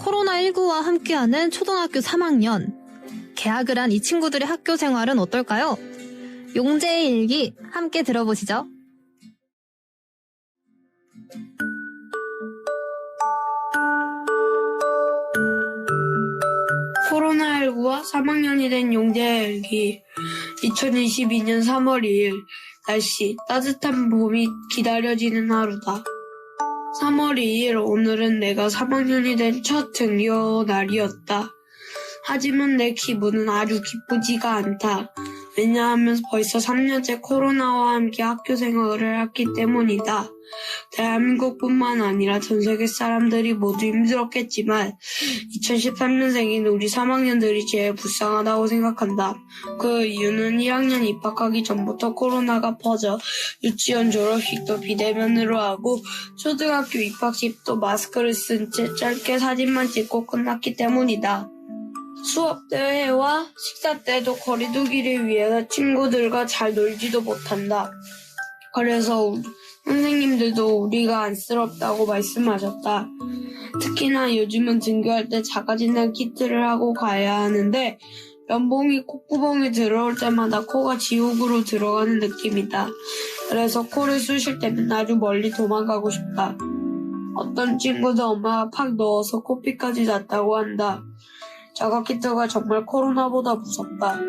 코로나19와 함께하는 초등학교 3학년. 개학을 한 이 친구들의 학교 생활은 어떨까요? 용재의 일기 함께 들어보시죠. 코로나19와 3학년이 된 용재의 일기 2022년 3월 2일 날씨 따뜻한 봄이 기다려지는 하루다. 3월 2일 오늘은 내가 3학년이 된 첫 등교 날이었다. 하지만 내 기분은 아주 기쁘지가 않다. 왜냐하면 벌써 3년째 코로나와 함께 학교 생활을 했기 때문이다. 대한민국뿐만 아니라 전 세계 사람들이 모두 힘들었겠지만 2013년생인 우리 3학년들이 제일 불쌍하다고 생각한다. 그 이유는 1학년 입학하기 전부터 코로나가 퍼져 유치원 졸업식도 비대면으로 하고 초등학교 입학식도 마스크를 쓴 채 짧게 사진만 찍고 끝났기 때문이다. 수업 대회와 식사 때도 거리두기를 위해서 친구들과 잘 놀지도 못한다. 그래서 선생님들도 우리가 안쓰럽다고 말씀하셨다. 특히나 요즘은 등교할 때 자가진단 키트를 하고 가야 하는데 면봉이 콧구멍에 들어올 때마다 코가 지옥으로 들어가는 느낌이다. 그래서 코를 쑤실 때는 아주 멀리 도망가고 싶다. 어떤 친구도 엄마가 팍 넣어서 코피까지 났다고 한다. 자가 키트가 정말 코로나보다 무섭다.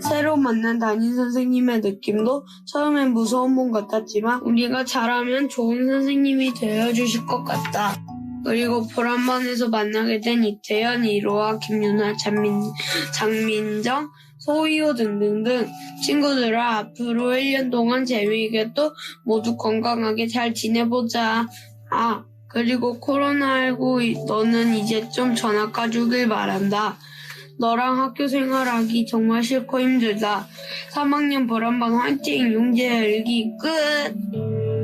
새로 만난 담임 선생님의 느낌도 처음엔 무서운 분 같았지만 우리가 잘하면 좋은 선생님이 되어주실 것 같다. 그리고 보란반에서 만나게 된 이태현, 이로아, 김윤아, 장민, 장민정, 소희호 등등등 친구들아 앞으로 1년 동안 재미있게 또 모두 건강하게 잘 지내보자. 아, 그리고 코로나19 너는 이제 좀 전학 가주길 바란다. 너랑 학교 생활하기 정말 싫고 힘들다. 3학년 보란반 화이팅! 용재 일기 끝!